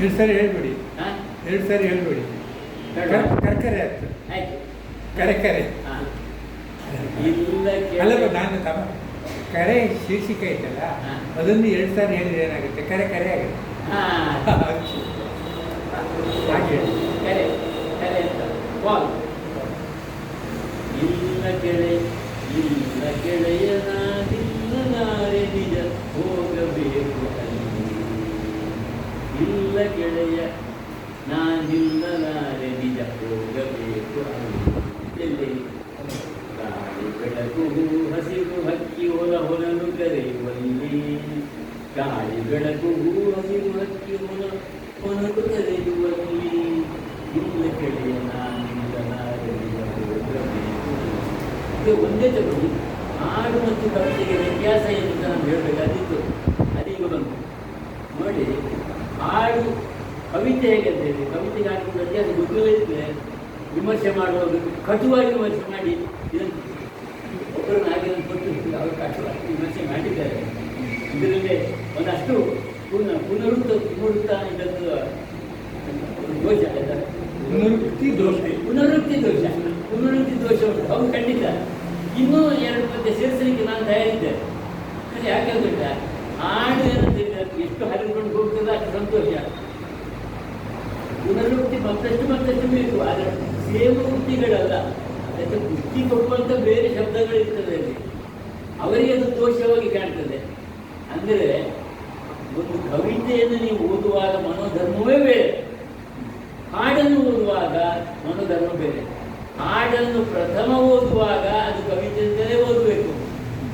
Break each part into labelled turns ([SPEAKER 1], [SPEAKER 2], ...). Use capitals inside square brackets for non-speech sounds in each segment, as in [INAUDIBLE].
[SPEAKER 1] ಎರಡು ಸಾರಿ ಹೇಳ್ಬಿಡಿ.
[SPEAKER 2] ಹಾಂ?
[SPEAKER 1] ಎರಡು ಸಾರಿ ಹೇಳ್ಬಿಡಿ. ಕರ್ಕರೆ ಆಯ್ತು.
[SPEAKER 2] ಕರೆ
[SPEAKER 1] ಕರೆಕರೆ.
[SPEAKER 2] ಹಾ. ಇಲ್ಲ ಕೇಳಿ
[SPEAKER 1] ನಾನು ತಮ್ಮ ಕರೆ ಶೀರ್ಷಿಕೆ ಐತಲ್ಲ. ಅದನ್ನು ಎರಡು ಸಾರಿ ಹೇಳಿದ್ರೆ ಏನಾಗುತ್ತೆ? ಕರೆ ಕರೆ ಆಗುತ್ತೆ. ಹಾಗೆ.
[SPEAKER 2] ಕರೆ ಕರೆ ಅಂತ. ವಾಲ್ ಇಲ್ಲ ಗೆಳೆಯ ಇಲ್ಲ ಗೆಳೆಯನಾಗಿಲ್ಲ ನಿಲ್ಲಲಾರೆ ನಿಜ ಹೋಗಬೇಕು ಅಲ್ಲಿ ಇಲ್ಲ ಗೆಳೆಯ ನಾನಿಲ್ಲಲಾರೆ ನಿಜ ಹೋಗಬೇಕು ಎಲ್ಲಿ? ಗಾಳಿ ಬೆಳಕು ಹಸಿರು ಹಕ್ಕಿ ಹೊಲ ಹೊಲನು ಕರೆಯುವಲ್ಲಿ ಗಾಳಿ ಬೆಳಕು ಹಸಿರು ಹಕ್ಕಿ ಹೊಲ ಹೊಲನು ಕರೆಯುವಲ್ಲಿ ಇಲ್ಲ. ಗೆಳೆಯ ನಾನಿಲ್ಲಲಾರೆ ನಿಜ ಹೋಗಬೇಕು ಇದು ಒಂದೇ ತಗೊಳ್ಳಿ ಹಾಡು ಮತ್ತು ಕವಿತೆಗೆ ವ್ಯತ್ಯಾಸ ಏನು ಅಂತ ನಾನು ಹೇಳಬೇಕಾದಿತ್ತು ಅದೀಗ ಬಂತು ನೋಡಿ ಹಾಡು ಕವಿತೆ ಹೇಗೆ ಅಂತ ಹೇಳಿ ಕವಿತೆಗೆ ಹಾಡು ವ್ಯತ್ಯಾಸ ಗೊತ್ತಿಲ್ಲದಿದ್ದರೆ ವಿಮರ್ಶೆ ಮಾಡುವಾಗ ಕಟುವಾಗಿ ವಿಮರ್ಶೆ ಮಾಡಿ ಇದನ್ನು ಒಬ್ಬರನ್ನ ಹಾಗೆ ಕೊಟ್ಟು ಅವರು ಕಟುವಾಗಿ ವಿಮರ್ಶೆ ಮಾಡಿದ್ದಾರೆ. ಇದರಲ್ಲಿ ಒಂದಷ್ಟು ಪುನಃ ಪುನರುತ್ತ ಪುನರುತ್ತ ಇದ್ದದ್ದು ದೋಷ ಆಯ್ತಾ?
[SPEAKER 1] ಪುನರುಕ್ತಿ ದೋಷ.
[SPEAKER 2] ಪುನರುಕ್ತಿ ದೋಷ. ಪುನರುಕ್ತಿ ದೋಷ ಉಂಟು. ಅವ್ರು ಖಂಡಿತ. ಇನ್ನೂ ಎರಡು ಮತ್ತೆ ಸೇರಿಸಲಿಕ್ಕೆ ನಾನು ತಯಾರಿದ್ದೆ. ಅದು ಯಾಕೆ ಅಂತ ಹಾಡು ಏನಂತ ಎಷ್ಟು ಹರಿದುಕೊಂಡು ಹೋಗ್ತದೆ ಅಷ್ಟು ಸಂತೋಷ. ಪುನರುಕ್ತಿ ಮತ್ತಷ್ಟು ಸೇಮ ಬುದ್ಧಿಗಳಲ್ಲ ಅದಕ್ಕೆ ಬುದ್ಧಿ ಕೊಡುವಂಥ ಬೇರೆ ಶಬ್ದಗಳಿರ್ತದೆ ಅಲ್ಲಿ. ಅವರಿಗೆ ಅದು ದೋಷವಾಗಿ ಕಾಣ್ತದೆ. ಅಂದರೆ ಒಂದು ಕವಿತೆಯನ್ನು ನೀವು ಓದುವಾಗ ಮನೋಧರ್ಮವೇ ಬೇರೆ. ಹಾಡನ್ನು ಓದುವಾಗ ಮನೋಧರ್ಮ ಬೇರೆ. ಹಾಡನ್ನು ಪ್ರಥಮ ಓದುವಾಗ ಅದು ಕವಿತೆಯಿಂದಲೇ ಓದಬೇಕು.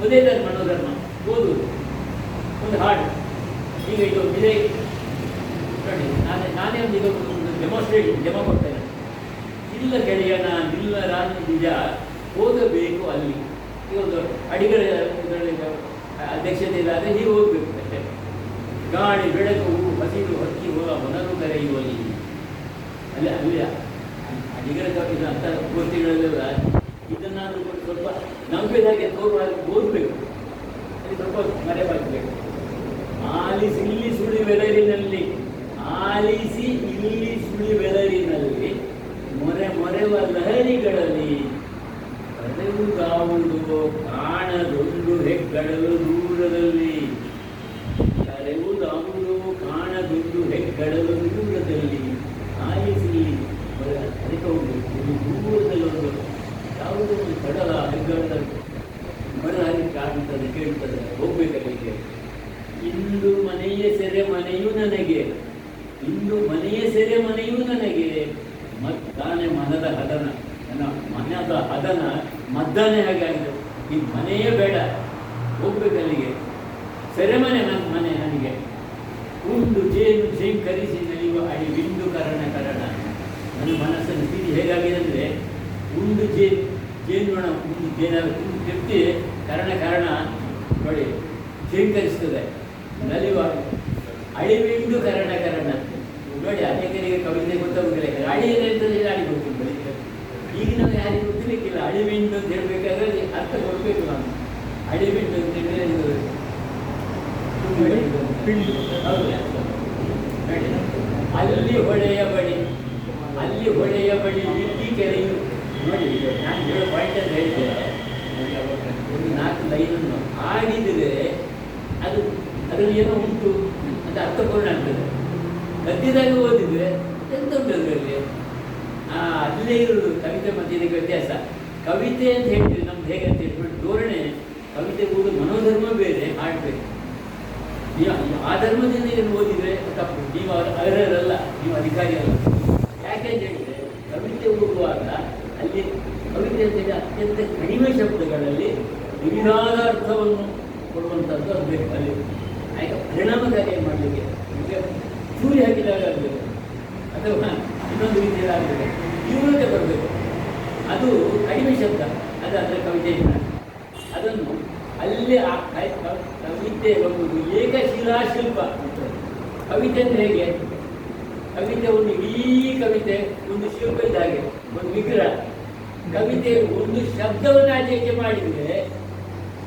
[SPEAKER 2] ಅದೇ ತಾನೆ ಮನೋಧರ್ಮ, ಓದುವುದು. ಒಂದು ಹಾಡು. ಈಗ ಇದು ಇದೇ. ನೋಡಿ, ನಾನೇ ನಾನೇ ಒಂದು ಈಗ ಒಂದು ಡೆಮೋ ಕೊಡ್ತೇನೆ. ಇಲ್ಲ ಗೆಳೆಯನ ನಿಲ್ಲ ರಾಜ ನಿಜ ಓದಬೇಕು ಅಲ್ಲಿ. ಈ ಒಂದು ಅಡಿಗರ ಇದರಲ್ಲಿ ಅಧ್ಯಕ್ಷತೆ ಇಲ್ಲಾದ್ರೆ ಹೀಗೆ ಓದಬೇಕು ಅಷ್ಟೇ ಗಾಳಿ, ಬೆಳಕು, ಹಸಿರು, ಹಕ್ಕಿ ಹೋಗ ಮನರು ಕರೆಯುವಲ್ಲಿ ಅಲ್ಲಿ ಅಲ್ಲಿ ಅಡಿಗರ ಅಂತ ಗೋಷ್ಠಿಗಳಲ್ಲೆಲ್ಲ ಇದನ್ನಾದ್ರೂ ಸ್ವಲ್ಪ ನಂಬಿದಾಗೆ ತೋರುವ ಓದಬೇಕು ಅಲ್ಲಿ ಸ್ವಲ್ಪ ಮರೆಮಾಚಬೇಕು ಆಲಿಸಿ ಇಲ್ಲಿ ಸುಳಿ ಬೆಳರಿನಲ್ಲಿ ಆಲಿಸಿ ಇಲ್ಲಿ ಸುಳಿ ಬೆಳರಿನಲ್ಲಿ ಮೊರೆ ಮೊರೆವ ಲಹರಿಗಳಲ್ಲಿ ಕರೆಯುವುದಾವುದು ಕಾಣದೊಂದು ಹೆಗ್ಗಳಲು ದೂರದಲ್ಲಿ. ಕರೆಯುವುದಾವುದು ಕಾಣದೊಂದು ಹೆಗ್ಗಳಲು ದೂರದಲ್ಲಿ. ಆಲಿಸಿ ಹರಿಕೊಂಡು ದೂರದಲ್ಲಿ ಒಂದು ಯಾವುದೋ ಒಂದು ಕಡಲ ಹೆಗ್ಗಳದ ಮರ ಕಾಣುತ್ತದೆ ಕೇಳ್ತದೆ, ಹೋಗ್ಬೇಕಲ್ಲಿಗೆ. ಇಂದು ಮನೆಯ ಸೆರೆ ಮನೆಯೂ ನನಗೆ, ಇಂದು ಮನೆಯ ಸೆರೆ ಮನೆಯೂ ನನಗೆ. ಮತ್ತಾನೆ ಮನದ ಹದನ. ಮನದ ಹದನ ಮದ್ದಾನೆ ಹಾಗೆ ಆಗಿದೆ. ಈ ಮನೆಯೇ ಬೇಡ. ಹೋಗ್ಬೇಕಲ್ಲಿಗೆ ಸೆರೆಮನೆ ನನ್ನ ಮನೆ ನನಗೆ ಉಂಡು ಜೇನು ಶೇಖರಿಸಿ ನಡೆಯುವ ಅಡಿ ಬಿಂದು ಕರಣ ಕರಣ. ನನ್ನ ಮನಸ್ಸಿನ ಸ್ಥಿತಿ ಹೇಗಾಗಿದೆ ಅಂದರೆ, ಉಂಡು ಜೇನು ಜೇನುನೊಣ ಉಂಡು ಜೇನ ತೃಪ್ತಿ ಕರಣ ಕಾರಣ ನೋಡಿ ಶೇಖರಿಸ್ತದೆ ನಲಿವ ಅಳಿವಿಂದು ಕರಣ ಕರಣ. ನೋಡಿ, ಅನೇಕರಿಗೆ ಕವಿತೆ ಗೊತ್ತಾಗುವುದಿಲ್ಲ ಅಳಿ ಏನಂತಂದ್ರೆ ಅಳಿ ಗೊತ್ತಿಲ್ಲ ಈಗಿನ ಯಾರಿಗೆ ಗೊತ್ತಿರಲಿಕ್ಕಿಲ್ಲ. ಅಳಿವಿಂದು ಅಂತ ಹೇಳ್ಬೇಕಾದ್ರೆ ಅರ್ಥ ಕೊಡಬೇಕು ನಾನು. ಅಳಿವಿಂದು ಅಂತ ಹೇಳಿದ್ರೆ ಇದು ಅಲ್ಲಿ ಹೊಳೆಯ ಬಳಿ, ಅಲ್ಲಿ ಹೊಳೆಯ ಬಳಿ ಇಲ್ಲಿ ಕೆರೆಯು. ನೋಡಿ ನಾನು ಹೇಳೋ ಪಾಯಿಂಟ್ ಅಂತ ಹೇಳ್ತೇನೆ. ಒಂದು ನಾಲ್ಕು ಲೈನನ್ನು ಆಗಿದ್ದರೆ ಅದು ಅದರಲ್ಲಿ ಏನೋ ಉಂಟು ಅಂತ ಅರ್ಥಪೂರ್ಣ ಆಗ್ತದೆ. ಗದ್ಯದಾಗ ಓದಿದ್ರೆ ಎಂತ ಉಂಟು ಅದರಲ್ಲಿ? ಆ, ಅಲ್ಲೇ ಇರುವುದು ಕವಿತೆ ಮತ್ತು ಇದಕ್ಕೆ ವ್ಯತ್ಯಾಸ. ಕವಿತೆ ಅಂತ ಹೇಳ್ತೀವಿ, ನಮ್ದು ಹೇಗೆ ಅಂತ ಹೇಳ್ಬಿಟ್ಟು ಧೋರಣೆ, ಕವಿತೆ ಓದು ಮನೋಧರ್ಮ ಬೇರೆ ಹಾಡ್ಬೇಕು ನೀವು ಆ ಧರ್ಮದಿಂದ ಏನು ಓದಿದ್ರೆ ತಪ್ಪು. ನೀವು ಅರ್ಹರಲ್ಲ, ನೀವು ಅಧಿಕಾರಿ ಅಲ್ಲ. ಯಾಕೆ ಅಂತ ಹೇಳಿದ್ರೆ, ಕವಿತೆ ಓದುವಾಗ ಅಲ್ಲಿ ಕವಿತೆ ಅಂತ ಹೇಳಿ ಅತ್ಯಂತ ಕಡಿಮೆ ಶಬ್ದಗಳಲ್ಲಿ ವಿವಿಧಾದ ಅರ್ಥವನ್ನು ಕೊಡುವಂಥದ್ದು ಅದು ಬೇಕು ಅಲ್ಲಿ ಆಯ್ತು? ಪರಿಣಾಮಕಾರಿ ಮಾಡಲಿಕ್ಕೆ ಚೂರಿ ಹಾಕಿದಾಗ ಆಗಬೇಕು ಅಥವಾ ಇನ್ನೊಂದು ರೀತಿಯಲ್ಲಿ ಆಗಬೇಕು ತೀವ್ರತೆ ಬರಬೇಕು. ಅದು ಕಡಿಮೆ ಶಬ್ದ. ಅದು ಅದರ ಕವಿತೆ ಅದನ್ನು ಅಲ್ಲೇ ಆ ಕ- ಕವಿತೆ ಒಂದು ಶಿಲ್ಪ ಕವಿತೆ ಅಂದ್ರೆ ಹೇಗೆ? ಕವಿತೆ ಒಂದು ಇಡೀ ಕವಿತೆ ಒಂದು ಶಿಲ್ಪ ಇದ್ದ ಹಾಗೆ ಒಂದು ವಿಗ್ರಹ. ಕವಿತೆ ಒಂದು ಶಬ್ದವನ್ನು ಆಚೆಗೆ ಮಾಡಿದರೆ ಮಾಡಿದ್ರೆ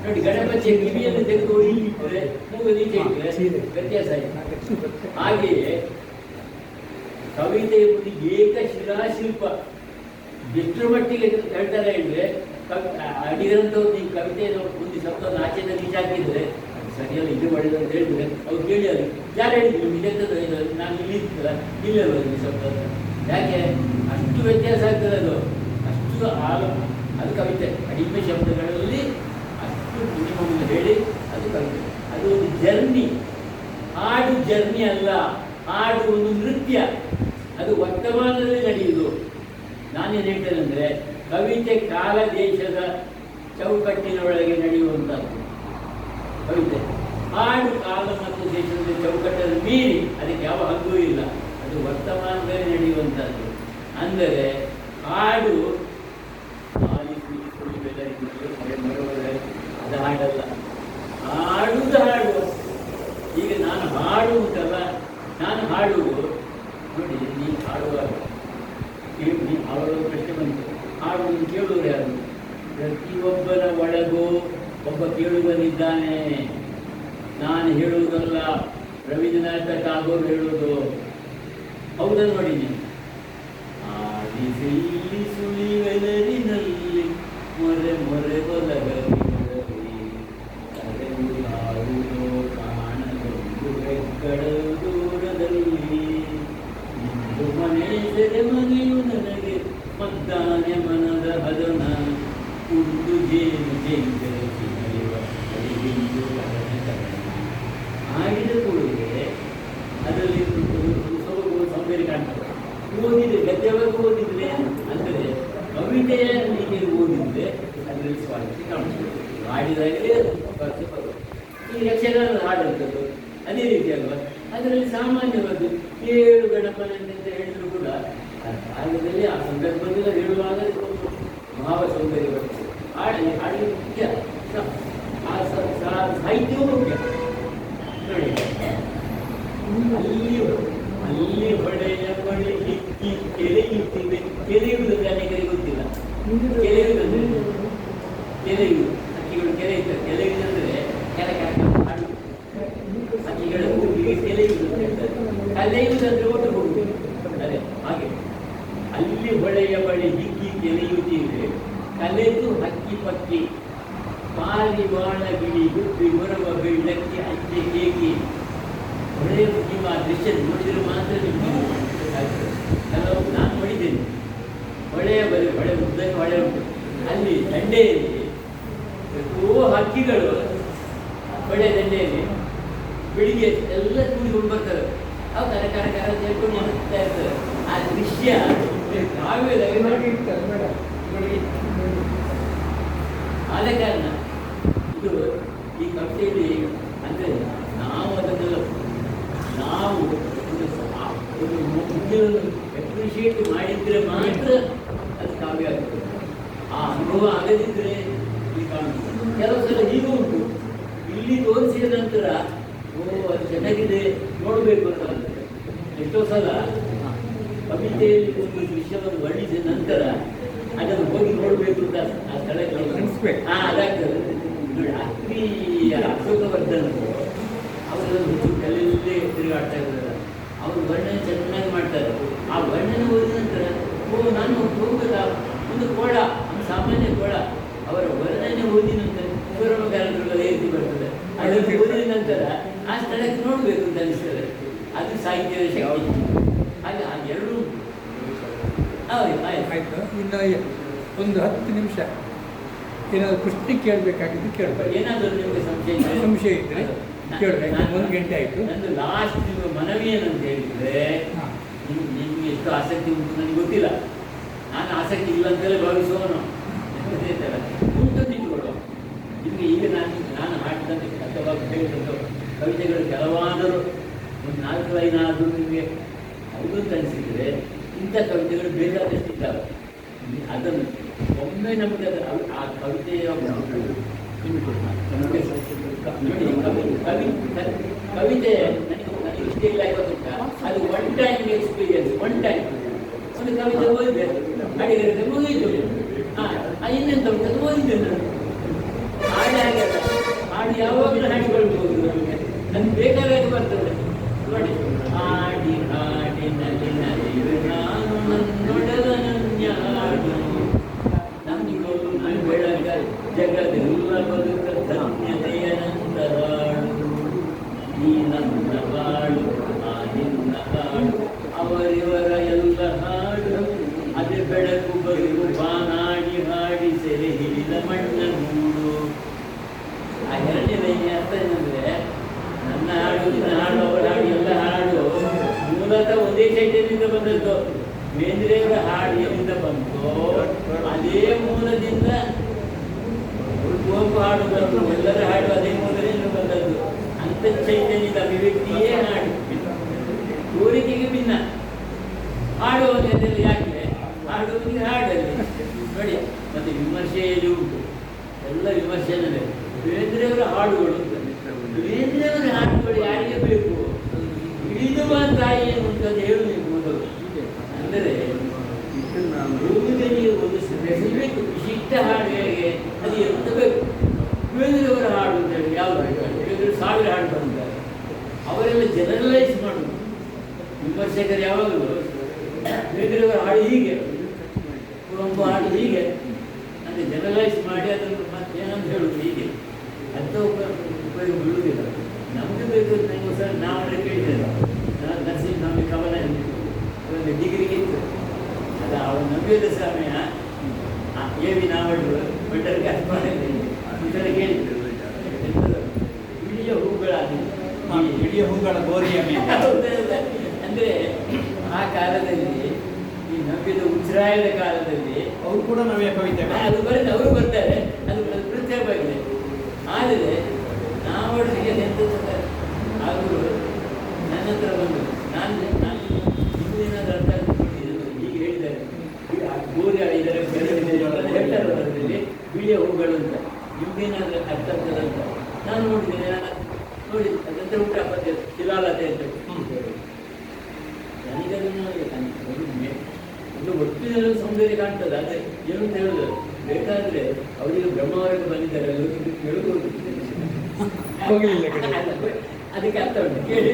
[SPEAKER 2] ನೋಡಿ ಗಣಪತಿಯ ಕಿವಿಯನ್ನು ತೆಗೆದು ಇಲ್ಲಿ ಇಟ್ಟರೆ ಮೂಗು ನೀಚೆ ಇಟ್ಟರೆ ವ್ಯತ್ಯಾಸ ಆಯಿತು ಹಾಗೆಯೇ ಕವಿತೆ ಎಂಬುದು ಏಕಶಿಲಾಶಿಲ್ಪ ಎಷ್ಟರ ಮಟ್ಟಿಗೆ ಹೇಳ್ತಾರೆ ಅಂದ್ರೆ ಕವಿ ಈ ಕವಿತೆಯನ್ನು ಒಂದು ಶಬ್ದ ಆಚೆಯಿಂದ ನೀಚ ಹಾಕಿದ್ರೆ ಅದು ಸರಿಯಲ್ಲ ಇದು ಮಾಡಿದ ಅಂತ ಹೇಳಿದ್ರೆ ಅವ್ರು ಕೇಳಿ ಯಾರು ಹೇಳಿದ್ರು? ನಿಜಕ್ಕೆ ನಾನು ಇಲ್ಲಿ ಇರ್ತಲ್ಲ ಇಲ್ಲೇ ಶಬ್ದ ಯಾಕೆ? ಅಷ್ಟು ವ್ಯತ್ಯಾಸ ಆಗ್ತದೆ ಅದು. ಅಷ್ಟು ಆಳ ಅದು ಕವಿತೆ, ಕಡಿಮೆ ಶಬ್ದಗಳಲ್ಲಿ ಅಷ್ಟು ಮಿನಿಮಮ್ ಹೇಳಿ ಅದು ಕವಿತೆ. ಅದು ಒಂದು ಜರ್ನಿ. ಹಾಡು ಜರ್ನಿ ಅಲ್ಲ ಹಾಡು ಒಂದು ನೃತ್ಯ ಅದು ವರ್ತಮಾನದಲ್ಲಿ ನಡೆಯುವುದು ನಾನೇನು ಹೇಳ್ತೇನೆ ಅಂದರೆ ಕವಿತೆ ಕಾಲ ದೇಶದ ಚೌಕಟ್ಟಿನ ಒಳಗೆ ನಡೆಯುವಂಥದ್ದು ಕವಿತೆ ಹಾಡು ಕಾಲ ಮತ್ತು ದೇಶದ ಚೌಕಟ್ಟನ್ನು ಮೀರಿ ಅದಕ್ಕೆ ಯಾವ ಹಗ್ಗೂ ಇಲ್ಲ ಅದು ವರ್ತಮಾನದಲ್ಲಿ ನಡೆಯುವಂಥದ್ದು ಅಂದರೆ ಹಾಡು ಅದು ಹಾಡಲ್ಲ ಹಾಡುವುದು ಹಾಡು ಈಗ ನಾನು ಹಾಡು ಉಂಟಲ್ಲ ನಾನು ಹಾಡುವುದು ನೋಡಿ ನೀನು ಹಾಡುವ ಕೇಳಿ ನೀನು ಹಾಡುವ ಪ್ರಶ್ನೆ ಬಂತು. ಹಾಡುವುದು ಕೇಳುವರು ಯಾರು? ಪ್ರತಿಯೊಬ್ಬರ ಒಳಗೂ ಒಬ್ಬ ಕೇಳುವನಿದ್ದಾನೆ. ನಾನು ಹೇಳುವುದಲ್ಲ, ರವೀಂದ್ರನಾಥ ಟಾಗೋರ್ ಹೇಳುವುದು. ಹೌದನ್ನು ನೋಡಿ ನೀನು. ಸುಳಿವೆಲರಿನಲ್ಲಿ ಮೊರೆ ಮೊರೆ ಒಲಗಲಿ ಕರೆದು ಯಾವುದೋ ಕಾಣದೊಂದು ಬೆಕ್ಕಡ ದೂರದಲ್ಲಿ ಇಂದು ಮನೆ ಸೆರೆ ಮನೆಯು ನನಗೆ ಮದ್ದಾನೆ ಮನದ ಹದನ ಕುಂದು ಜೇನು ಜೇಂಕರ ಸಿಗಲಿವ ಅಡಿಗಿಂದು ಕರಣ ಕರಣ ಆಡಿದ ಕೂಡಲೇ ಅದರಲ್ಲಿ ಸೊಬಗು ಸೌಂದರ್ಯ ಕಾಣ್ತದೆ ಓದಿದ್ರೆ ಗದ್ಯವರೆಗೂ ಓದಿದ್ರೆ ಅಂದರೆ ಕವಿತೆಯ ನೀವು ಓದಿದ್ರೆ ಅದರಲ್ಲಿ ಸ್ವಾಗತ ಕಾಣಿಸ್ತದೆ ಹಾಡಿದಾಗಲೇ ಸ್ವಾರಸ್ಯ ಬರೋದು ಈ ಯಕ್ಷಗಾನದ ಹಾಡುವಂಥದ್ದು ಅದೇ ರೀತಿ ಅಲ್ವಾ? ಅದರಲ್ಲಿ ಸಾಮಾನ್ಯವಾದ ಏಳು ಗಣಪನ ಅಂತ ಹೇಳಿದ್ರು ಕೂಡ ಕಾಲದಲ್ಲಿ ಆ ಸಂದರ್ಭದಲ್ಲಿ ಹೇಳುವಾಗ ಭಾವ ಸೌಂದರ್ಯ ಬರ್ತದೆ. ಹಾಡಿ ಹಾಡಿ ಮುಖ್ಯ. ಆ ಸಾಹಿತ್ಯವೂ ಮುಖ್ಯ. ಅಲ್ಲಿ ಅಲ್ಲಿ ಹೊಡೆಯ ಬಳಿ ಹಿಕ್ಕಿ ಕೆರೆಯುತ್ತಿವೆ ಕೆರೆಯುವುದು ಅನೇಕರಿಗೆ ಗೊತ್ತಿಲ್ಲ. ಕೆರೆಯುವುದಂದ್ರೆ ಕೆರೆಯುವುದು ಹಕ್ಕಿಗಳು ಕೆರೆಯುತ್ತವೆ ಕೆರೆಯುವುದಂದ್ರೆ ಕೆರೆ ಕೆರೆ ಹಾಡು ಹಕ್ಕಿಗಳ ಕೂಗಿಗೆ ಕೆರೆಯುವುದು ಅಂತ ಹೇಳ್ತಾರೆ ಕಲೆಯುವುದಂದ್ರೆ ಒಟ್ಟು ಹೋಗುದು ಅದೇ ಹಾಗೆ ಅಲ್ಲಿ ಹೊಳೆಯ ಬಳಿ ಹಿಕ್ಕಿ ಕೆರೆಯುತ್ತಿವೆ ಕಲೆದು ಹಕ್ಕಿ ಪಕ್ಕಿ ಪಾರಿವಾಳ ಗಿಳಿ ಗುಬ್ಬಿ ಬರುವ ಬೆಳ್ಳಕ್ಕಿ ಅಜ್ಜೆ ಕೇಕಿ ಹೊಳೆಯ ನಿಮ್ಮ ಆ ದೃಶ್ಯ ನೋಡಿದ್ರೆ ಮಾತ್ರ ನಿಮಗೆ ಆಗ್ತದೆ. ಕೆಲವು ನಾನು ನೋಡಿದ್ದೇನೆ ಹೊಳೆಯ ಬರಿ ಹೊಳೆ ಉದ್ದಕ್ಕೆ ಹೊಳೆ ಉಂಟು. ಅಲ್ಲಿ ದಂಡೆಯಲ್ಲಿ ಎಷ್ಟೋ ಹಕ್ಕಿಗಳು ಹೊಳೆ ದಂಡೆಯಲ್ಲಿ ಬೆಳಿಗ್ಗೆ ಎಲ್ಲ ಕೂಡಿಕೊಂಡು ಬರ್ತಾರೆ. ಅವು ಕರ ಕರ ಕರ ಅಂತ ಹೇಳ್ಕೊಂಡು ಹೋಗ್ತಾ ಇರ್ತಾರೆ. ಆ ದೃಶ್ಯ ಕಾವ್ಯದಲ್ಲಿ
[SPEAKER 1] ಇದ್ರೊಳಗೆ ಇರ್ತದೆ ಮೇಡಮ್. ಇದ್ರೊಳಗೆ
[SPEAKER 2] ಆದ ಕಾರಣ ಇದು ಈ ಕವಿತೆಯಲ್ಲಿ ಅಂದರೆ ನಾವು ಅದನ್ನೆಲ್ಲ ನಾವು ಒಂದು ಸ- ಒಂದು ಮುಖ್ಯವನ್ನು ಅಪ್ರಿಷಿಯೇಟ್ ಮಾಡಿದ್ರೆ ಮಾತ್ರ ಕಾವ್ಯ ಆಗ್ತದೆ ಆ ಅನುಭವ ಆಗದಿದ್ದರೆ ಈ ಕಾಣುತ್ತೆ ಕೆಲವು ಸಲ ಹೀಗೂ ಉಂಟು. ಇಲ್ಲಿ ತೋರಿಸಿದ ನಂತರ ಓ ಅದು ಚೆನ್ನಾಗಿದೆ ನೋಡಬೇಕು ಅಂತ ಆಗ್ತದೆ ಎಷ್ಟೋ ಸಲ ಕವಿತೆಯಲ್ಲಿ ಒಂದು ವಿಷಯವನ್ನು ವರ್ಣಿಸಿದ ನಂತರ ಅದನ್ನು ಹೋಗಿ ನೋಡಬೇಕು ಅಂತ ಆ ಸ್ಥಳಕ್ಕೆ. ಹಾ ಅದಾಗ್ತದೆ. ನೋಡಿ ಅಗ್ನಿ ಅಶೋಕವರ್ಧನ್ ಅವರು ಕಲೆಯಲ್ಲೇ ತಿರುಗಾಡ್ತಾ ಇದ್ದಾರೆ. ಅವರು ವರ್ಣನೆ ಚೆನ್ನಾಗಿ ಮಾಡ್ತಾರೆ. ಆ ವರ್ಣನೆ ಹೋದ ನಂತರ ಓ ನಾನು ಹೋಗದ ಒಂದು ಕೋಳ ಒಂದು ಸಾಮಾನ್ಯ ಕೋಳ. ಅವರ ವರ್ಣನೆ ಓದಿನಂತೆ ನಂತರ ಪೂರ್ವಗಾರಗಳು ಎದ್ದು ರೀತಿ ಬರ್ತದೆ. ಅದನ್ನು ಓದಿದ ನಂತರ ಆ ಸ್ಥಳಕ್ಕೆ ನೋಡಬೇಕು ಅಂತ ಅನಿಸ್ತದೆ. ಅದು ಸಾಹಿತ್ಯದ ಶಕ್ತಿ. ಹಾಗೆ ಆ ಎರಡು ಆಯ್ತು.
[SPEAKER 1] ಇನ್ನು ಒಂದು ಹತ್ತು ನಿಮಿಷ. ಏನಾದರೂ ಪ್ರಶ್ನೆ ಕೇಳಬೇಕಾಗಿದ್ದು ಕೇಳ್ಬೇಕು.
[SPEAKER 2] ಏನಾದರೂ ನಿಮಗೆ ಸಂಶಯ
[SPEAKER 1] ಸಂಶಯ
[SPEAKER 2] ಇದ್ದರೆ
[SPEAKER 1] ಕೇಳಬೇಕು.
[SPEAKER 2] ನಾನು-
[SPEAKER 1] ಒಂದು ಗಂಟೆ ಆಯಿತು.
[SPEAKER 2] ನಂದು ಲಾಸ್ಟ್ ನಿಮ್ಮ ಮನವಿ ಏನಂತ ಹೇಳಿದ್ರೆ ಎಷ್ಟು ಆಸಕ್ತಿ ಉಂಟು ನನಗೆ ಗೊತ್ತಿಲ್ಲ. ನಾನು ಆಸಕ್ತಿ ಇಲ್ಲ ಅಂತಲೇ ಭಾವಿಸುವವನು? ಉಂಟು ತಿಳ್ಕೊಳ್ಳೋ ನಿಮಗೆ ಈಗ ನಾನು ನಾನು ಹಾಡಿದಂತೆ ಅಥವಾ ಹೇಳಿದಂಥ ಕವಿತೆಗಳು ಕೆಲವಾದರೂ ಒಂದು ನಾಲ್ಕು ಲೈನ್ ಆದರೂ ನಿಮಗೆ ಹೌದು ಅಂತ ಅನಿಸಿದರೆ ಇಂಥ ಕವಿತೆಗಳು ಬೇಕಾದಷ್ಟು ಇದ್ದಾವೆ. ಅದನ್ನು ಒಮ್ಮೆ ನಮಗೆ ಅದು ಆ ಕವಿತೆಯ ಕವಿತೆ ನನಗೆ ನನಗೆ ಇಷ್ಟ ಇಲ್ಲ. ಕವಿತೆ ಓದಿದೆ ಅಡಿಗೆ ಮುಗಿಯಿತು ಇನ್ನೆಂತ ಉಂಟು? ಅದು ಓದಿದ್ದೆ ನಾನು ಹಾಡು ಹಾಗೆ ಅಲ್ಲ ಹಾಡು ಯಾವಾಗಲೂ ಹಾಡಿಕೊಳ್ಬೋದು ನಮಗೆ ನನ್ಗೆ ಬೇಕಾದಾಗ ಬರ್ತದೆ ನೋಡಿ ಹಾಡಿ ಹಾಡಿನಲ್ಲಿ ನಲಿ ಮುಂಚಿನ ಹಾಡು ಅವರ ಹಾಡು ಎಲ್ಲ ಹಾಡು ಮೂಲತಃ ಒಂದೇ ಚೈತನ್ಯದಿಂದ ಬಂದದ್ದು ಬೇಂದ್ರೆಯವರ ಹಾಡು ಎಲ್ಲಿಂದ ಬಂತು ಅದೇ ಮೂಲದಿಂದ ಕುವೆಂಪು ಹಾಡು ಬಂತು ಎಲ್ಲರ ಹಾಡು ಅದೇ ಮೂಲದಿಂದ ಬಂದದ್ದು ಅಂತ ಚೈತನ್ಯದ ಅಭಿವ್ಯಕ್ತಿಯೇ ಹಾಡು ಕೋರಿಕೆಗೆ ಭಿನ್ನ ಹಾಡುವವರೆಲ್ಲ ಯಾಕೆ ಹಾಡುವವರಿಗೆ ಹಾಡಲ್ಲಿ ನೋಡಿ ಮತ್ತೆ ವಿಮರ್ಶೆಯಲ್ಲಿ ಉಂಟು. ಎಲ್ಲ ವಿಮರ್ಶೆನಲ್ಲೇ ಬೇಂದ್ರೆಯವರ ಹಾಡುಗಳು ಬೇಂದ್ರೆಯವರ ಹಾಡುಗಳು ಯಾರಿಗೆ ಬೇಕು? ಹಿಡಿದು ತಾಯಿ ಅಂತ ನೀವು ಮೊದಲು. ಅಂದರೆ ನೀವು ಒಂದು ಸ್ಪೆಸಿಫಿಕ್ ವಿಶಿಷ್ಟ ಹಾಡು ಹೇಗೆ ಅದು ಬೇಕು? ಬೇಂದ್ರೆಯವರ ಹಾಡು ಅಂತ ಹೇಳಿ ಯಾವುದು? ಬೇಂದ್ರೆ ಸಾವಿರ ಹಾಡು ಬಂದಿದ್ದಾರೆ ಅವರೆಲ್ಲ ಜನರಲೈಸ್ ಮಾಡುದು. ವಿಮರ್ಶಕರು ಯಾವಾಗಲೂ ಬೇಂದ್ರೆಯವರ ಹಾಡು ಹೀಗೆ ಕುವೆಂಪು ಹಾಡು ಹೀಗೆ ಅಂತ ಜನರಲೈಸ್ ಮಾಡಿ ಅದನ್ನು ಮತ್ತೇನಂತ ಹೇಳುದು ಹೀಗೆ ಅಂತ ಉಪ- ಉಪಯೋಗ ಬೀಳುವುದಿಲ್ಲ ನಮಗೆ ಬೇಕು ಅಂತ ನಂಗೆ ಸರ್ ನಾವು ಕೇಳಿದ್ದೇನೆ ನಾನು ನರ್ಸಿಂಗ್ ನಮಗೆ ಕವನ ಒಂದು ಡಿಗ್ರಿಗೆ ಇತ್ತು. ಅದು ಅವನು ನಂಬಿದ ಸಮಯ ಎ ವಿ ನಾವಡ್ರು ಈ ಥರ ಕೇಳಿದ್ರು. ಇಳಿಯ ಹೂಗಳಾಗಿ. ಹೂಗಳ
[SPEAKER 3] ಇಡೀ ಹೂಗಳ ಗೋರಿಯ ಮೇಲೆ. [LAUGHS]
[SPEAKER 2] ಅಂದ್ರೆ ಆ ಕಾಲದಲ್ಲಿ ಈ ನಂಬಿದ ಉಜ್ರಾಯದ ಕಾಲದಲ್ಲಿ
[SPEAKER 3] ಅವರು ಕೂಡ ನಮಗೆ ಕವಿತೆ.
[SPEAKER 2] ಅದು ಬರುತ್ತೆ ಅವರು ಬರ್ತಾರೆ ಅದು ಅದು ಪ್ರತ್ಯೇಕವಾಗಿದೆ ಆದರೆ ನಾವೊಟ್ಟಿಗೆ ಎಂತಂದ್ರೆ ಅವರು ಬಂದು ನಾನು ನಾನು ಹಿಂದಿನ ಅರ್ಥ ಕೊಟ್ಟಿದ್ದು ಈಗ ಹೇಳಿದ್ದಾರೆ ಗೋರಿ ಇದರ ಹೇಳ್ತಾರೆ ಅದರಲ್ಲಿ ಬಿಳಿಯ ಹೂಗಳು ಅಂತ. ಹಿಂದಿನ ಅರ್ಥ ಅಂತ. ನಾನು ನೋಡಿದ್ದೇನೆ ನಾನು ನೋಡಿ ಅದಂತ ಊಟ ಪದ್ಯ ಶಿಲಾಲತೆ ಅಂತ ನನಗದನ್ನು ಒಂದು ಒಟ್ಟಿನ ಸೌಂದರ್ಯ ಕಾಣ್ತದೆ. ಆದರೆ ಏನು ಅಂತ ಹೇಳಿದ್ರು ಬೇಕಾದ್ರೆ ಅವರಿಗೆ ಬ್ರಹ್ಮವರೆಗೆ ಬಂದಿದ್ದಾರೆ ಎಲ್ಲರಿಗೂ
[SPEAKER 1] ಹೋಗ್ಲಿಲ್ಲ [LAUGHS]
[SPEAKER 2] ಅದಕ್ಕೆ ಅರ್ಥ ಉಂಟು. ಕೇಳಿ.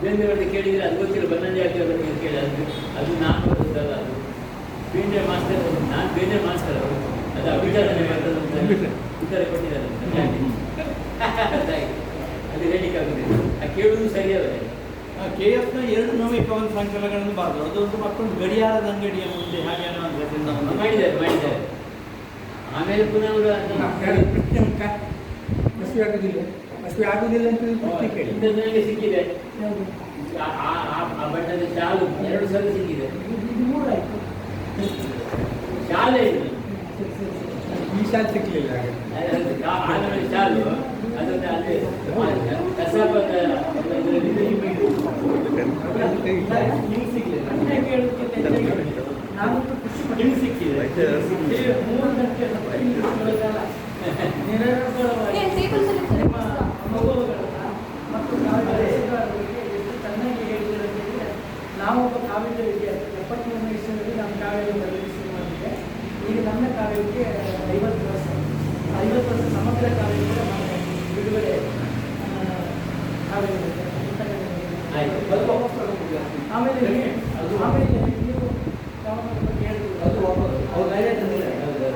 [SPEAKER 2] ಬೇಂದ್ರವ್ರದ್ದು ಕೇಳಿದರೆ ಅದು ಗೊತ್ತಿಲ್ಲ ಬನ್ನಂಜಿ ಹಾಕಿರೋದು ಕೇಳಿ ಅದು ಅದು ನಾನು ಬರುತ್ತಲ್ಲ ಅದು ಬೇಂದ್ರೆ ಮಾಸ್ಟರ್ ನಾನು ಬೇಂದ್ರೆ ಮಾಸ್ಟರ್ ಅವರು ಅದು ಅಭಿಚಾರನೆ ಬರ್ತದೆ ಅಂತ ಉತ್ತರ ಕೊಟ್ಟಿದ್ದಾರೆ ಅದು ಹೇಳಿಕ್ಕೆ ಆಗುದಿಲ್ಲ ಆ ಕೇಳುವುದು ಸರಿಯಾದರೆ
[SPEAKER 3] ಕೆ ಎಫ್ನ ಎರಡು ನವ್ಯ ಪವನ್ ಸಂಕಲನಗಳನ್ನು ಬಾರದು ಅದೊಂದು ಮತ್ತೊಂದು ಗಡಿಯಾರದ ಅಂಗಡಿಯ ಮುಂದೆ ಹಾಗೆ ಅನ್ನೋ ಅದರಿಂದ
[SPEAKER 2] ಮಾಡಿದ್ದಾರೆ ಮಾಡಿದ್ದಾರೆ ಆಮೇಲೆ ಪುನಃ ಅವರು
[SPEAKER 1] ಪ್ರಶ್ನೆ ಆಗುದಿಲ್ಲ ಆಗುದಿಲ್ಲ ಅಂತ ಪ್ರಶ್ನೆ ಕೇಳಿ
[SPEAKER 2] ಇಂದ ನನಗೆ ಸಿಕ್ಕಿದೆ ಆ- ಆ- ಆ- ಆ ಬಣ್ಣದ ಶಾಲು ಎರಡು ಸಲ ಸಿಕ್ಕಿದೆ ಶಾಲೆ ಇದು.
[SPEAKER 1] ಈ ಸಾಲ ಸಿಕ್ಲಿಲ್ಲ ಹಾಗೆ
[SPEAKER 2] ಅದು ಶಾ- ಆಮೇಲೆ ಶಾಲು ಅದನ್ನ ಅಲ್ಲಿ ಕಸಾಪದ ಇದರಲ್ಲಿ ಇಟ್ಟು
[SPEAKER 3] ನಿಮ್ಗೆ ಸಿಗ್ಲಿಲ್ಲ ನಿಮ್ಗೆ ಸಿಕ್ಕಿದೆ
[SPEAKER 4] ಏ, ಟೇಬಲ್ ಮೇಲೆ ಇರ್ತದೆ.
[SPEAKER 5] ನಾವೊಬ್ಬ ಕಾವ್ಯದ ವಿದ್ಯಾರ್ಥಿ ಎಪ್ಪತ್ಮೂರನೇ ಇಸ್ವಿಯಲ್ಲಿ ನಮ್ಮ ಕಾವ್ಯ ಬರೆಯಲು ಶುರು ಮಾಡಿದ್ದೆ ಈಗ ನಮ್ಮ ಕಾವ್ಯಕ್ಕೆ ಐವತ್ತು ವರ್ಷ ಐವತ್ತು ವರ್ಷ ಸಮಗ್ರ ಕಾವ್ಯಕ್ಕೆ ನಾವು ಬಿಡುಗಡೆ ಕಾವ್ಯ. ಆಮೇಲೆ ನೀವು ಕಾವ್ಯದ ಬಗ್ಗೆ ಹೇಳಿದ್ರು.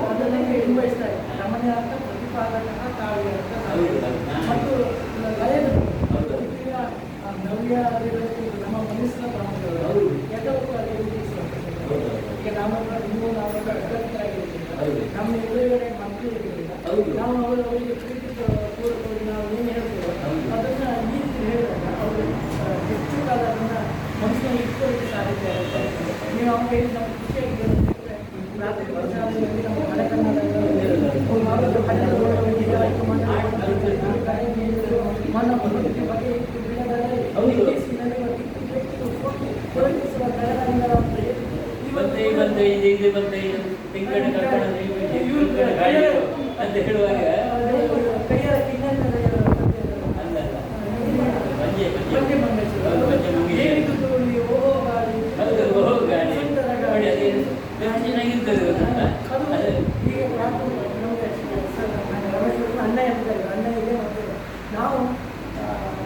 [SPEAKER 5] ಅದು ನನಗೆ ತುಂಬ ಇಷ್ಟ ಆಯ್ತು ರಮಣೀಯ ಅರ್ಥ ಪ್ರತಿಪಾದಕ ಕಾವ್ಯ ಅಂತ ನಾವು ಹೇಳಿದ್ವಿ. ಮತ್ತು ಲಯದ
[SPEAKER 2] ಹೌದು.
[SPEAKER 5] ಈಗ ಆ ನವ್ಯ ಅಭಿವ್ಯಕ್ತಿ ನಮ್ಮ ಮನಸ್ಸಿನ ಪ್ರಾಮುಖ್ಯತೆ
[SPEAKER 2] ಹೌದು.
[SPEAKER 5] ಎಲ್ಲವಕ್ಕೂ ಅದೇ ರೀತಿ ಇಷ್ಟಪಡ್ತೇನೆ.
[SPEAKER 2] ಹೌದು.
[SPEAKER 5] ಈಗ ನಾವೆಲ್ಲ ನೀವು ನಾವೆಲ್ಲ ಅಡ್ಡತ್ತರಾಗಿರ್ತೀವಿ.
[SPEAKER 2] ಹೌದು.
[SPEAKER 5] ನಮ್ಮ ಎದುರುಗಡೆ ಮಕ್ಕಳು ಇರಲಿಲ್ಲ
[SPEAKER 2] ಹೌದು.
[SPEAKER 5] ನಾವು ಅವರು ಅವರಿಗೆ ಪ್ರೀತಿ ಪೂರ್ವಕವಾಗಿ ನಾವು ಏನು ಹೇಳ್ತೀವೋ
[SPEAKER 2] ಹೌದು.
[SPEAKER 5] ಅದನ್ನ ಈ ರೀತಿ ಹೇಳಿದಾಗ ಅವರು ಆ, ಹೆಚ್ಚು ಕಾಲ ಅದನ್ನ ಮನಸ್ಸಿನಲ್ಲಿ ಇಟ್ಕೊಳ್ಳಿಕ್ಕೆ ಸಾಧ್ಯ ಇರುತ್ತೆ ನೀವು ಅವ್ರ ಕೈಲಿ ನಮ್ಗೆ ಖುಷಿಯಾಗಿದೆ ಅಂತಂದ್ರೆ ರಾತ್ರಿ ಪ್ರಚಾರದಲ್ಲಿ ನಮ್ಮ ಹಳೆ ಕನ್ನಡದಲ್ಲಿ ಅವ್ರು ಮಾಡೋದು ಹಳೆ ಕನ್ನಡದಲ್ಲಿ ಈಗ ಆಯ್ಕೆ ಮಾಡಿ ಆ ಕರೆ ನೀರು, ಮನ ಪ್ರಕೃತಿ ಬಗ್ಗೆ ಇತ್ತು ಬಿಡದಲ್ಲಿ
[SPEAKER 2] ಹೌದು.
[SPEAKER 5] ಇತ್ತೀಚಿನಲ್ಲಿ ಒಂದು ಇತ್ತು ತೋರಿಸುವ ಬೆಳವಣಿಗೆಗಳ ಪ್ರಯತ್ನ.
[SPEAKER 2] ಬಂದೆ ಬಂದೆ ಇದೆ ಇದೆ ಬಂದೆ ತಿಂಗಳ ಕಟ್ಟಡ ತಿಂಗಳ ಗಾಳಿ ಅಂತ ಹೇಳುವಾಗ
[SPEAKER 5] ಕೈಯ ಕಿನ್ನರ
[SPEAKER 2] ಅಲ್ಲ ಅಲ್ಲ ಬಂಜೆ ಬಂಜೆ
[SPEAKER 5] ಬಂಜೆ ಮಂಗೇಶ್ವರ.
[SPEAKER 2] ಹೌದು, ಬಂಜೆ ಮಂಗೇಶ್ವರ.
[SPEAKER 5] ಏನಿದು ತೋಳಿ, ಓಹೋ ಗಾಳಿ.
[SPEAKER 2] ಹೌದು ಓಹೋ ಗಾಳಿ
[SPEAKER 5] ಸುಂದರ
[SPEAKER 2] ನೋಡಿ
[SPEAKER 5] ಗಾಳಿ.
[SPEAKER 2] ಅದೇ ಎಷ್ಟು ಚೆನ್ನಾಗಿರ್ತದೆ ಗೊತ್ತಾ
[SPEAKER 5] ಅದು
[SPEAKER 2] ಅದೇ
[SPEAKER 5] ಈಗ ಯಾಕೋ ನಮ್ಗೆ ಸರ್, ನಾನು ರಮೇಶ್ ಅವ್ರನ್ನ ಅಣ್ಣ ಅಂತಾರೆ ಅಣ್ಣ ಇದೆ ಮತ್ತೆ ನಾವು ಆ,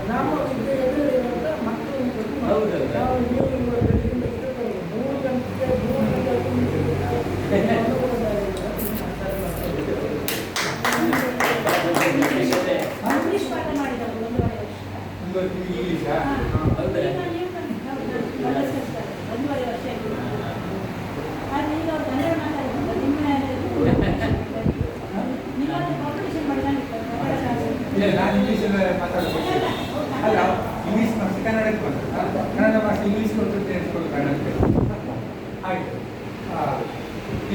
[SPEAKER 5] ನಾವು ಇದು ಎದುರಿರುವಂಥ ಮಕ್ಕಳು ಕೊಟ್ಟು
[SPEAKER 2] ಹೌದು.
[SPEAKER 5] ನಾವು ನೀವು ಇರುವ ಬೆಳಗಿಂದ ಇಷ್ಟೊತ್ತವರೆಗೆ ಮೂರು ಗಂಟೆ ಮೂರು ಗಂಟೆ
[SPEAKER 4] ಇಂಗ್ಲಿಷ್ ಪಾಠ ಮಾಡಿದ್ದಾರೆ ಒಂದೂವರೆ ವರ್ಷ.
[SPEAKER 1] ಒಂದು ಇಂಗ್ಲೀಷಾ
[SPEAKER 4] ಹಾ.
[SPEAKER 2] ಹೌದಾ?
[SPEAKER 4] ಈಗ ನೀವು ಬನ್ನಿ. ನಾವು ಒಳ್ಳೆ ಸೇರ್ತಾರೆ. ಒಂದೂವರೆ ವರ್ಷ ಆಯ್ತು. ಆದ್ರೆ ಈಗ ಅವ್ರು ಕನ್ನಡ ಮಾತಾಡಿದ್ರು ನಿಮ್ಮ ನಿಮ್ಮಲ್ಲಿ ಕಾಂಪಿಟೇಷನ್ ಮಾಡಿ
[SPEAKER 1] ಇಲ್ಲ ನಾನು ಇಂಗ್ಲೀಷಲ್ಲಿ ಅಲ್ಲ ಇಂಗ್ಲೀಷ್ ಕೊಟ್ಟು ನೆನೆಸ್ಕೊಂಡು ಕಾಣುತ್ತೆ ಹಾಗೆ. ಆಯ್ತು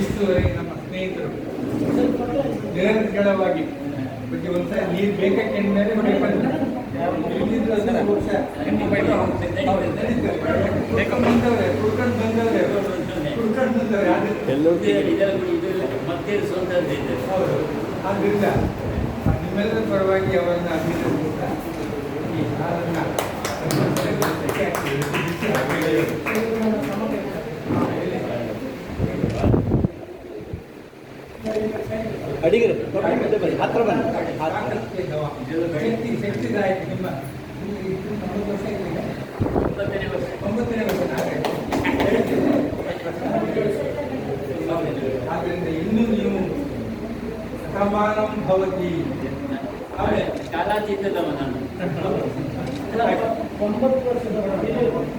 [SPEAKER 1] ಇಷ್ಟುವರೆಗೆ ನಮ್ಮ ಸ್ನೇಹಿತರು. ನಿರಂತರವಾಗಿ ಬಗ್ಗೆ ಒಂದ್ಸ ನೀರು ಬೇಕಕ್ಕೆ ಮೇಲೆ ಬಂದವ್ರೆ ಕುಡ್ಕೊಂಡು ಬಂದವ್ರೆ. ಕುಡ್ಕೊಂಡು ಬಂದವ್ರೆ. ಆದ್ರಿಂದ ನಿಮ್ಮೆಲ್ಲರ ಪರವಾಗಿ ಅವನ್ನ ಅಭಿನಂದಿಸ್ತಾ ಈ ಹಾರನ್ನ
[SPEAKER 3] ಹತ್ರ ಬನ್ನಿ
[SPEAKER 1] ಶಕ್ತಿದಾಯಕ ನಿಮ್ಮ?
[SPEAKER 2] ಒಂಬತ್ತನೇ ವರ್ಷ
[SPEAKER 1] ಒಂಬತ್ತನೇ ವರ್ಷ. ನಾವೇ ಆದ್ರಿಂದ ಇನ್ನೂ ನೀವು ಸಮಾನಂ ಭವತಿ.
[SPEAKER 5] ಒಂಬತ್ತು ವರ್ಷದ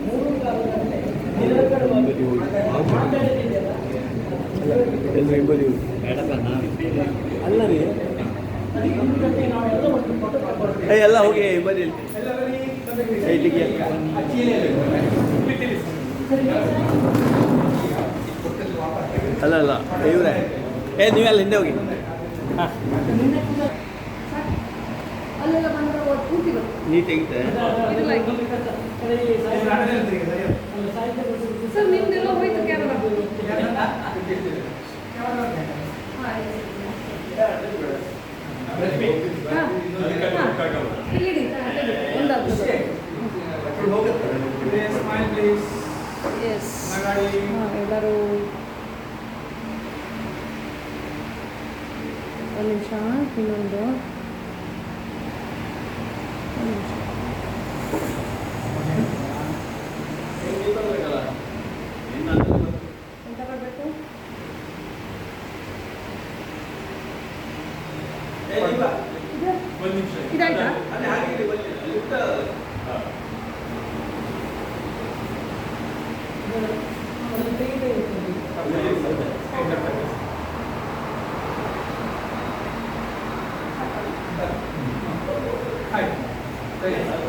[SPEAKER 5] ಮೂರು ಕಾಲದಲ್ಲಿ ನಿರಂತರವಾಗಿ ಮಾತಾಡಿದ್ದೀಯಲ್ಲ
[SPEAKER 3] ಅಲ್ಲ ರೀ ಎಲ್ಲ ಹೋಗಿ ಬರೀ. ಅಲ್ಲ ಅಲ್ಲ ಇವ್ರೆ. ಏ ನೀವೆಲ್ಲ ಹಿಂದೆ ಹೋಗಿ
[SPEAKER 4] ಅಲ್ಲೆಲ್ಲ ಬಂದ್ರೆ ಒಟ್ಟು
[SPEAKER 3] ನೀ ತೆಗಿತೆ
[SPEAKER 4] ಸರ್ ನಿಮ್ದೆಲ್ಲ ಹೋಯ್ತು ಇದಾಯ್ತಾ
[SPEAKER 5] ಆಯ್ತು